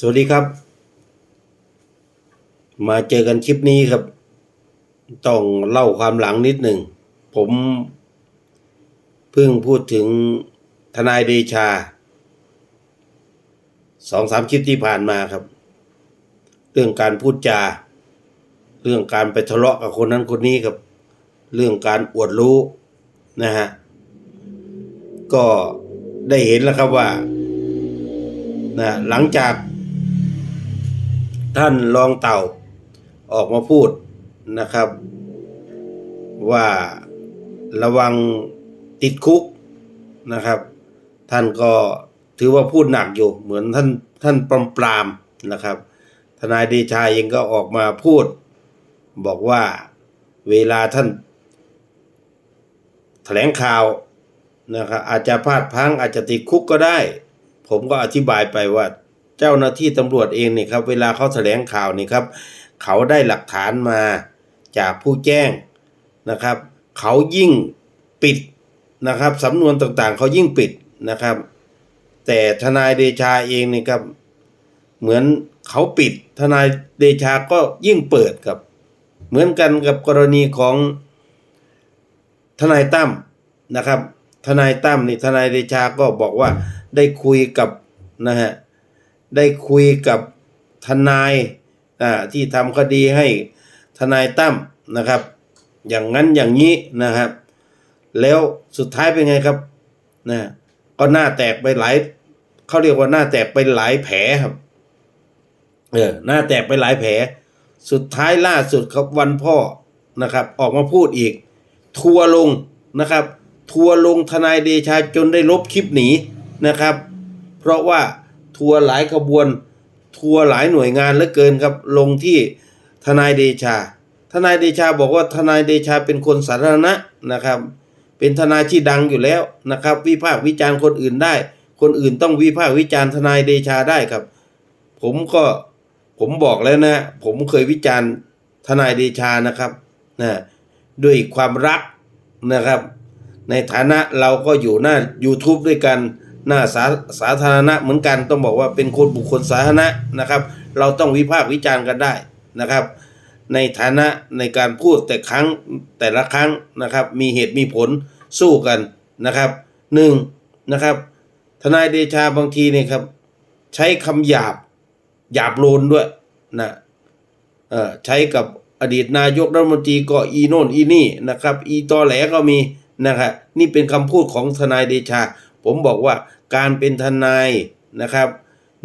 สวัสดีครับ มาเจอกันคลิปนี้ครับ ต้องเล่าความหลังนิดหนึ่ง ผมเพิ่งพูดถึงทนายเดชาสองสามคลิปที่ผ่านมาครับ เรื่องการพูดจา เรื่องการไปทะเลาะกับคนนั้นคนนี้ครับ เรื่องการอวดรู้นะฮะ ก็ได้เห็นแล้วครับว่านะหลังจาก ท่านรองเต่าออกมาพูดนะครับ ว่าระวังติดคุกนะครับ ท่านก็ถือว่าพูดหนักอยู่ เหมือนท่านท่านปรามปรามนะครับ ทนายเดชาเองก็ออกมาพูด บอกว่าเวลาท่านแถลงข่าวนะครับอาจจะพลาดพังอาจจะติดคุกก็ได้ ผมก็อธิบายไปว่า เจ้าหน้าที่ตำรวจเองเนี่ยครับเวลาเขาแถลงข่าวนี่ครับ เขาได้หลักฐานมาจากผู้แจ้งนะครับ เขายิ่งปิดนะครับสำนวนต่างๆ เขายิ่งปิดนะครับ แต่ทนายเดชาเองนี่ครับเหมือนเขาปิดทนายเดชาก็ยิ่งเปิดครับ เหมือนกันกับกรณีของทนายตั้มนะครับ ทนายตั้มนี่ทนายเดชาก็บอกว่าได้คุยกับนะฮะ ได้คุยกับทนายอ่าที่ทำคดีให้ทนายตั้มนะครับ อย่างนั้นอย่างนี้นะครับ แล้วสุดท้ายเป็นไงครับนะก็หน้าแตกไปหลายเขาเรียกว่าหน้าแตกไปหลายแผลครับเออหน้าแตกไปหลายแผล สุดท้ายล่าสุดครับวันพ่อนะครับ ออกมาพูดอีก ทัวร์ลงนะครับ ทัวร์ลงทนายเดชาจนได้ลบคลิปหนีนะครับ เพราะว่า ทัวร์หลายขบวน ทัวร์หลายหน่วยงานเหลือเกินครับลงที่ทนายเดชา ทนายเดชาบอกว่าทนายเดชาเป็นคนสาธารณะนะครับ เป็นทนายที่ดังอยู่แล้วนะครับ วิพากษ์วิจารณ์คนอื่นได้ คนอื่นต้องวิพากษ์วิจารณ์ทนายเดชาได้ครับ ผมก็ผมบอกแล้วนะ ผมเคยวิจารณ์ทนายเดชานะครับนะด้วยความรักนะครับ ในฐานะเราก็อยู่หน้า YouTube ด้วยกัน หน้าสาสาธารณะเหมือนกันต้องบอกว่าเป็นคนบุคคลสาธารณะนะครับ เราต้องวิพากษ์วิจารณ์กันได้นะครับ ในฐานะในการพูดแต่ครั้งแต่ละครั้งนะครับ มีเหตุมีผลสู้กันนะครับหนึ่งนะครับทนายเดชาบางทีเนี่ยครับ ใช้คำหยาบหยาบโลนด้วยนะเออใช้กับอดีตนายกรัฐมนตรีก็อีโน่นอีนี่นะครับ อีตอแหลก็มีนะครับนี่เป็นคำพูดของทนายเดชา ผมบอกว่า การเป็นทนายนะครับ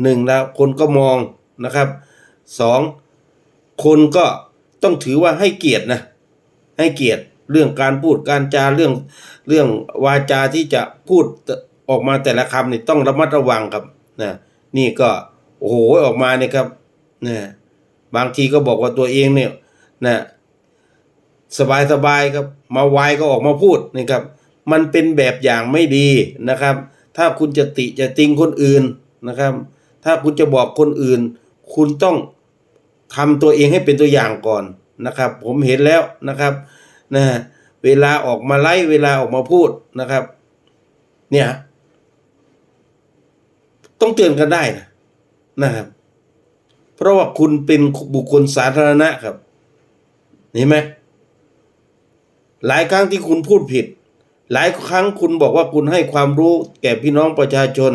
หนึ่งแล้วคนก็มองนะครับสองคนก็ต้องถือว่าให้เกียรตินะ ให้เกียรติเรื่องการพูดการจาเรื่องเรื่องวาจาที่จะพูดออกมาแต่ละคำนี่ต้องระมัดระวังครับนะนี่ก็โอ้โหออกมาเนี่ยครับนะบางทีก็บอกว่าตัวเองเนี่ยนะสบายสบายครับ มาไวก็ออกมาพูดนี่ครับ มันเป็นแบบอย่างไม่ดีนะครับ ถ้าคุณจะติจะติงคนอื่นนะครับ ถ้าคุณจะบอกคนอื่น คุณต้องทำตัวเองให้เป็นตัวอย่างก่อนนะครับ ผมเห็นแล้วนะครับนะเวลาออกมาไล่เวลาออกมาพูดนะครับ เนี่ย ต้องเตือนกันได้นะนะครับ เพราะว่าคุณเป็นบุคคลสาธารณะครับเห็นไหมหลายครั้งที่คุณพูดผิด หลายครั้งคุณบอกว่าคุณให้ความรู้แก่พี่น้องประชาชน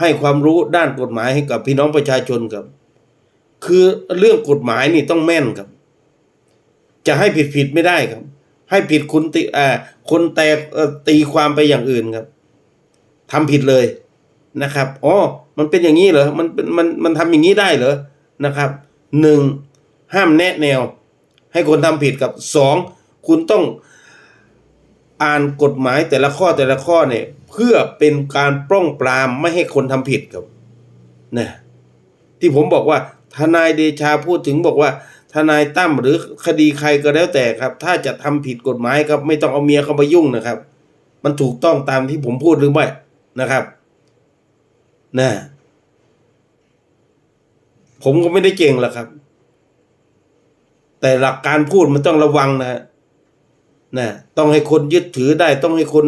ให้ความรู้ด้านกฎหมายให้กับพี่น้องประชาชนครับ คือเรื่องกฎหมายนี่ต้องแม่นครับ จะให้ผิดผิดไม่ได้ครับ ให้ผิดคุณติอ่าคนแต่ตีความไปอย่างอื่นครับทำผิดเลยนะครับอ๋อมันเป็นอย่างนี้เหรอมันเป็นมันมันทำอย่างนี้ได้เหรอนะครับหนึ่งห้ามแนะแนว ให้คนทำผิดกับสองคุณต้อง อ่านกฎหมายแต่ละข้อแต่ละข้อเนี่ย เพื่อเป็นการป้องปรามไม่ให้คนทำผิดครับนะที่ผมบอกว่าทนายเดชาพูดถึงบอกว่า ทนายตั้มหรือคดีใครก็แล้วแต่ครับ ถ้าจะทำผิดกฎหมายครับ ไม่ต้องเอาเมียเข้ามายุ่งนะครับ มันถูกต้องตามที่ผมพูดหรือไม่นะครับนะผมก็ไม่ได้เก่งหรอกครับ แต่หลักการพูดมันต้องระวังนะฮะ นะต้องให้คนยึดถือได้ ต้องให้คน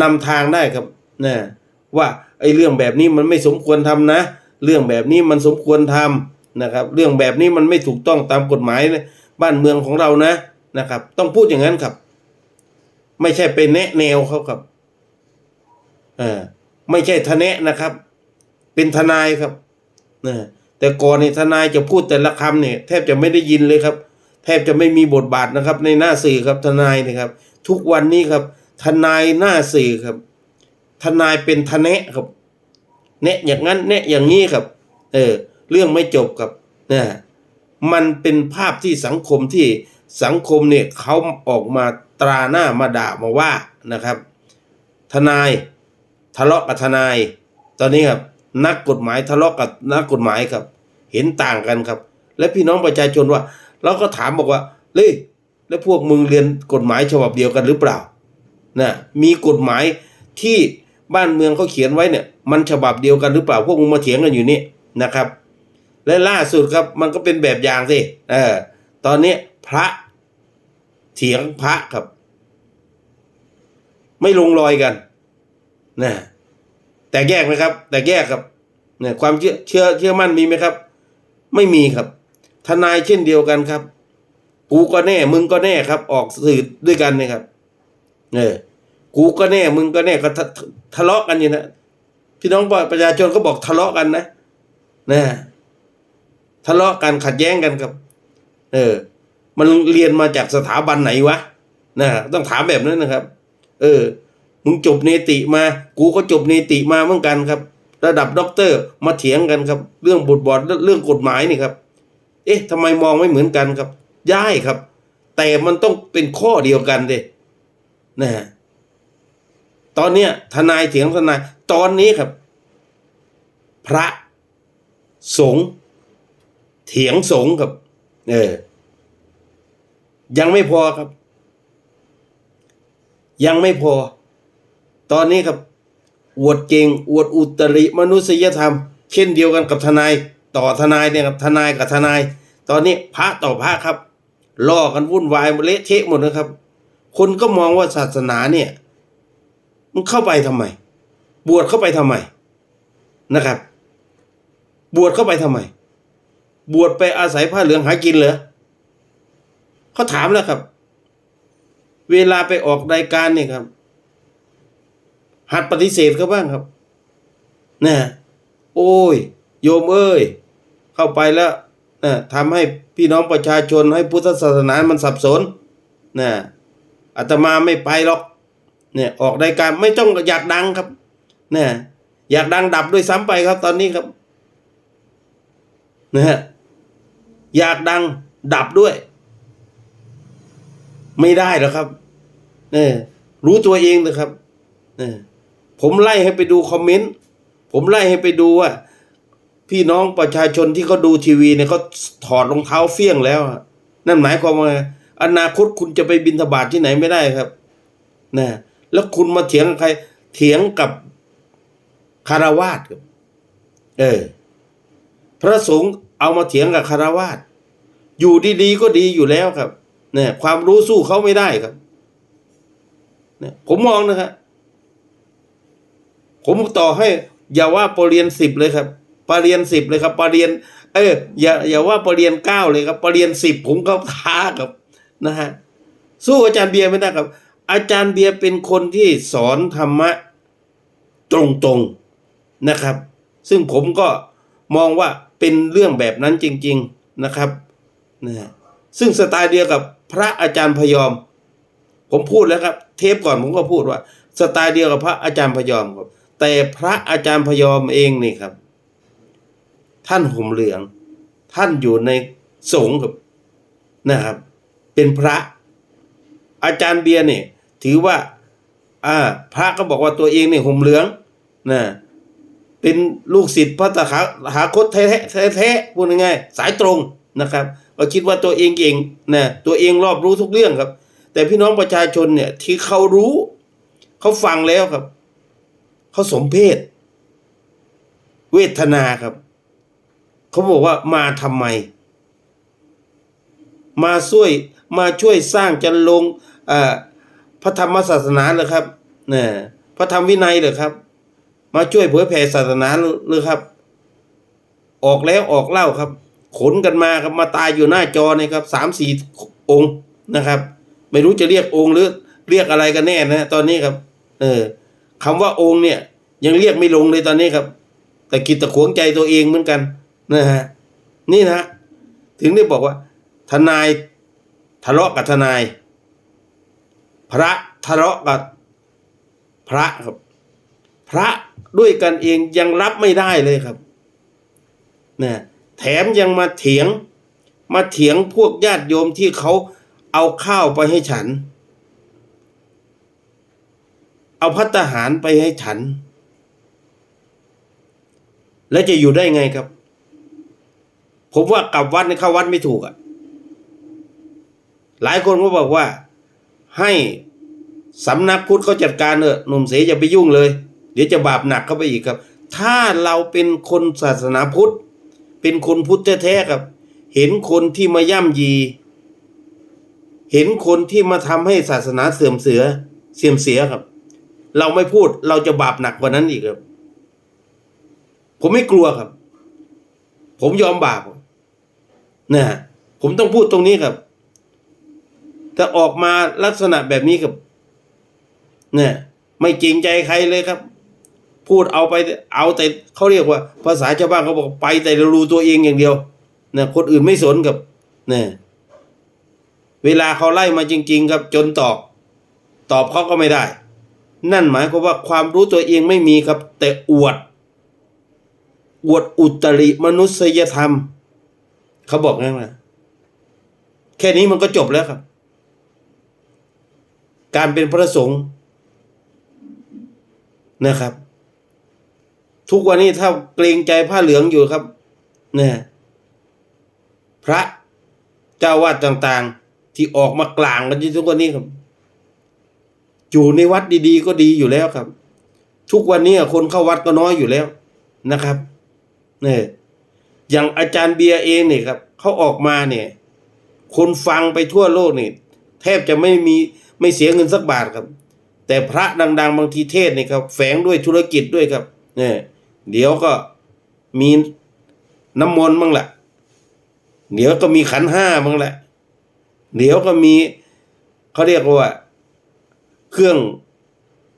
นำทางได้ครับนะว่าไอ้เรื่องแบบนี้มันไม่สมควรทำนะ เรื่องแบบนี้มันสมควรทำนะครับ เรื่องแบบนี้มันไม่ถูกต้องตามกฎหมายบ้านเมืองของเรานะนะครับ ต้องพูดอย่างนั้นครับ ไม่ใช่ไปแนะแนวเขาครับเออไม่ใช่ทะแนะนะครับ เป็นทนายครับนะแต่ก่อนนี่ทนายจะพูดแต่ละคำเนี่ย แทบจะไม่ได้ยินเลยครับ แทบจะไม่มีบทบาทนะครับ ในหน้าสื่อครับทนายนะครับ ทุกวันนี้ครับ ทนายหน้าสื่อครับ ทนายเป็นทะแนะครับแนะอย่างนั้นแนะอย่างนี้ครับ เออ เรื่องไม่จบครับนะมันเป็นภาพที่สังคมที่สังคมเนี่ยเขาออกมาตราหน้ามาด่ามาว่านะครับ ทนายทะเลาะกับทนาย ตอนนี้ครับ นักกฎหมายทะเลาะกับนักกฎหมายครับ เห็นต่างกันครับ และพี่น้องประชาชนว่า เราก็ถามบอกว่าเฮ้ยแล้วพวกมึงเรียนกฎหมายฉบับเดียวกันหรือเปล่านะมีกฎหมายที่บ้านเมืองเขาเขียนไว้เนี่ย มันฉบับเดียวกันหรือเปล่า พวกมึงมาเถียงกันอยู่นี่นะครับ และล่าสุดครับมันก็เป็นแบบอย่างสิเออตอนนี้พระเถียงพระครับ ไม่ลงรอยกันนะแต่แยกไหมครับ แต่แยกครับเนี่ยความเชื่อเชื่อเชื่อมั่นมีไหมครับ ไม่มีครับ ทนายเช่นเดียวกันครับ กูก็แน่ มึงก็แน่ครับ ออกสื่อด้วยกันนะครับเออกูก็แน่ มึงก็แน่ก็ทะเลาะกันอยู่นะพี่น้องประชาชนก็บอกทะเลาะกันนะนะทะเลาะกันขัดแย้งกันครับ เออ มันเรียนมาจากสถาบันไหนวะนะต้องถามแบบนั้นนะครับ เออ มึงจบเนติมา กูก็จบเนติมาเหมือนกันครับ ระดับด็อกเตอร์มาเถียงกันครับ เรื่องบทบอดเรื่องกฎหมายนี่ครับ เอ๊ะทำไมมองไม่เหมือนกันครับย้ายครับ แต่มันต้องเป็นข้อเดียวกันเลยนะฮะตอนเนี้ยทนายเถียงทนายตอนนี้ครับ พระสงฆ์เถียงสงฆ์ครับ เออ ยังไม่พอครับ ยังไม่พอ ตอนนี้ครับอวดเก่งอวดอุตริมนุษยธรรม เช่นเดียวกันกับทนาย ต่อทนายเนี่ยครับทนายกับทนาย ตอนนี้พระต่อพระครับล่อกันวุ่นวายเละเทะหมดนะครับ คนก็มองว่าศาสนาเนี่ยมันเข้าไปทำไม บวชเข้าไปทำไมนะครับ บวชเข้าไปทำไม บวชไปอาศัยผ้าเหลืองหากินเหรอเขาถามแล้วครับ เวลาไปออกรายการเนี่ยครับ หัดปฏิเสธเขาบ้างครับนะโอ้ย โยมเอ้ย เข้าไปแล้วนะทำให้พี่น้องประชาชนให้พุทธศาสนามันสับสนนะอาตมาไม่ไปหรอกเนี่ยออกรายการไม่ต้องอยากดังครับนะอยากดังดับด้วยซ้ำไปครับ ตอนนี้ครับนะฮะอยากดังดับด้วย ไม่ได้หรอกครับเนี่ยรู้ตัวเองนะครับเนี่ยผมไล่ให้ไปดูคอมเมนต์ผมไล่ให้ไปดูว่า พี่น้องประชาชนที่เขาดูทีวีเนี่ยเขาถอดรองเท้าเฟี้ยงแล้ว นั่นหมายความว่าอนาคตคุณจะไปบินทบาทที่ไหนไม่ได้ครับนะแล้วคุณมาเถียงใคร เถียงกับคารวาสครับเออ พระสงฆ์เอามาเถียงกับคารวาสอยู่ดีๆก็ดีอยู่แล้วครับเนี่ยความรู้สู้เขาไม่ได้ครับเนี่ยผมมองนะครับผมต่อให้อย่าว่าปรริญญาสิบเลยครับ ปรริญญาสิบเลยครับปรริญญาเอออย่าอย่าว่าปรริญญาเก้าเลยครับปรริญญาสิบผมก็ท้าครับนะฮะสู้อาจารย์เบียร์ไม่ได้ครับ อาจารย์เบียร์เป็นคนที่สอนธรรมะตรงๆนะครับ ซึ่งผมก็มองว่าเป็นเรื่องแบบนั้นจริง ๆนะครับนะฮะซึ่งสไตล์เดียวกับพระอาจารย์พยอม ผมพูดแล้วครับ เทปก่อนผมก็พูดว่า สไตล์เดียวกับพระอาจารย์พยอมครับ แต่พระอาจารย์พยอมเองนี่ครับ ท่านห่มเหลือง ท่านอยู่ในสงฆ์ครับนะครับ เป็นพระ อาจารย์เบียร์เนี่ยถือว่า อ่า พระก็บอกว่าตัวเองเนี่ยห่มเหลืองนะเป็นลูกศิษย์พระตถาหาคตแท้แท้ๆพูดง่ายๆสายตรงนะครับก็คิดว่าตัวเองเก่งนะตัวเองรอบรู้ทุกเรื่องครับ แต่พี่น้องประชาชนเนี่ยที่เขารู้ เขาฟังแล้วครับ เขาสมเพศ เวทนาครับ เขาบอกว่ามาทำไม มาช่วยมาช่วยสร้างจันลงพระธรรมศาสนาเหรอครับเนี่ยพระธรรมวินัยเหรอครับ มาช่วยเผยแผ่ศาสนาหรือครับ ออกแล้วออกเล่าครับ ขนกันมาครับมาตายอยู่หน้าจอเนี่ยครับสามสี่องค์นะครับ ไม่รู้จะเรียกองค์หรือเรียกอะไรกันแน่นะตอนนี้ครับ เออคำว่าองค์เนี่ย ยังเรียกไม่ลงเลยตอนนี้ครับ แต่กิดตะขวงใจตัวเองเหมือนกัน นะฮะนี่นะ ถึงได้บอกว่า ทนายทะเลาะกับทนาย พระทะเลาะกับพระครับ พระด้วยกันเองยังรับไม่ได้เลยครับนะแถมยังมาเถียง มาเถียงพวกญาติโยมที่เขาเอาข้าวไปให้ฉัน เอาพัตตาหารไปให้ฉัน แล้วจะอยู่ได้ไงครับ ผมว่ากลับวัดในเข้าวัดไม่ถูกอะ่ะ หลายคนก็บอกว่า ให้สำนักพุทธเขาจัดการเถอะหนุ่มเสอย่าไปยุ่งเลย เดี๋ยวจะบาปหนักเข้าไปอีกครับ ถ้าเราเป็นคนศาสนาพุทธ เป็นคนพุทธแท้ๆครับ เห็นคนที่มาย่ำยี เห็นคนที่มาทำให้ศาสนาเสื่อมเสือเสื่อมเสียครับ เราไม่พูดเราจะบาปหนักกว่านั้นอีกครับ ผมไม่กลัวครับ ผมยอมบาป นะผมต้องพูดตรงนี้ครับแต่ออกมาลักษณะแบบนี้ครับเนี่ยไม่จริงใจใครเลยครับ พูดเอาไปเอาแต่เขาเรียกว่า ภาษาชาวบ้านเขาบอกไปแต่รู้ตัวเองอย่างเดียวเนี่ยคนอื่นไม่สนกับเนี่ยเวลาเขาไล่มาจริง ๆ ครับ จนตอบ ตอบเขาก็ไม่ได้ นั่นหมายความว่าความรู้ตัวเองไม่มีครับ แต่อวด อวดอุตริมนุษยธรรม เขาบอกงั้นนะแค่นี้มันก็จบแล้วครับ การเป็นพระสงฆ์นะครับ ทุกวันนี้ถ้าเกรงใจผ้าเหลืองอยู่ครับเนี่ยพระเจ้าวาดต่างๆ ที่ออกมากลางกันอยู่ทุกวันนี้ครับ อยู่ในวัดดีๆ ก็ดีอยู่แล้วครับ ทุกวันนี้คนเข้าวัดก็น้อยอยู่แล้วนะครับเนี่ย อย่างอาจารย์เบียร์เองเนี่ยครับเขาออกมาเนี่ย คนฟังไปทั่วโลกเนี่ยแทบจะไม่มีไม่เสียเงินสักบาทครับ แต่พระดัง ๆ บางทีเทศเนี่ยครับ แฝงด้วยธุรกิจด้วยครับ เนี่ย เดี๋ยวก็มีน้ำมนต์บ้างแหละเดี๋ยวก็มีขันห้าบ้างแหละเดี๋ยวก็มีเขาเรียกว่า เครื่อง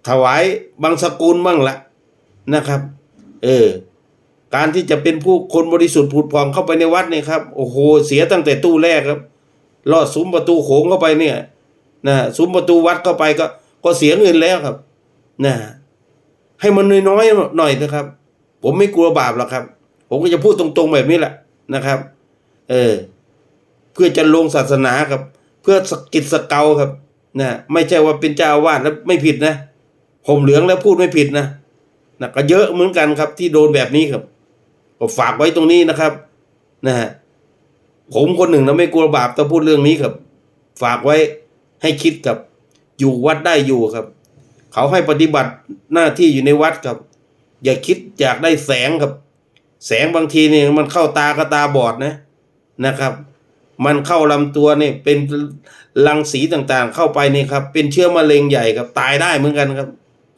ถวายบางสกุลบ้างละนะครับ เออ การที่จะเป็นผู้คนบริสุทธิ์ผุดผ่องเข้าไปในวัดเนี่ยครับ โอ้โห เสียตั้งแต่ตู้แรกครับลอดซุ้มประตูโขงเข้าไปเนี่ยนะซุ้มประตูวัดเข้าไปก็ก็เสียเงินแล้วครับนะให้มันน้อยๆหน่อยนะครับ ผมไม่กลัวบาปหรอกครับ ผมก็จะพูดตรงๆแบบนี้แหละนะครับ เออ เพื่อจะลงศาสนาครับ เพื่อสกิดสเกาครับนะไม่ใช่ว่าเป็นเจ้าอาวาสแล้วไม่ผิดนะผมเหลืองแล้วพูดไม่ผิดนะนะก็เยอะเหมือนกันครับที่โดนแบบนี้ครับ ก็ฝากไว้ตรงนี้นะครับนะฮะผมคนหนึ่งนะไม่กลัวบาปต้องพูดเรื่องนี้ครับ ฝากไว้ให้คิดกับอยู่วัดได้อยู่ครับ เขาให้ปฏิบัติหน้าที่อยู่ในวัดครับ อย่าคิดอยากได้แสงครับ แสงบางทีเนี่ยมันเข้าตาก็ตาบอดนะนะครับ มันเข้าลำตัวเนี่ยเป็นรังสีต่างๆ เข้าไปเนี่ยครับ เป็นเชื้อมะเร็งใหญ่ครับ ตายได้เหมือนกันครับ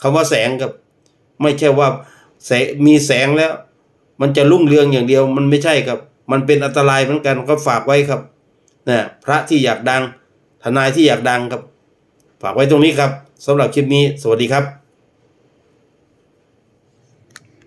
คำว่าแสงครับ ไม่ใช่ว่าแสมีแสงแล้ว มันจะรุ่งเรืองอย่างเดียวมันไม่ใช่ครับ มันเป็นอันตรายเหมือนกันก็ฝากไว้ครับนะพระที่อยากดัง ทนายที่อยากดังครับ ฝากไว้ตรงนี้ครับสำหรับคลิปนี้ สวัสดีครับ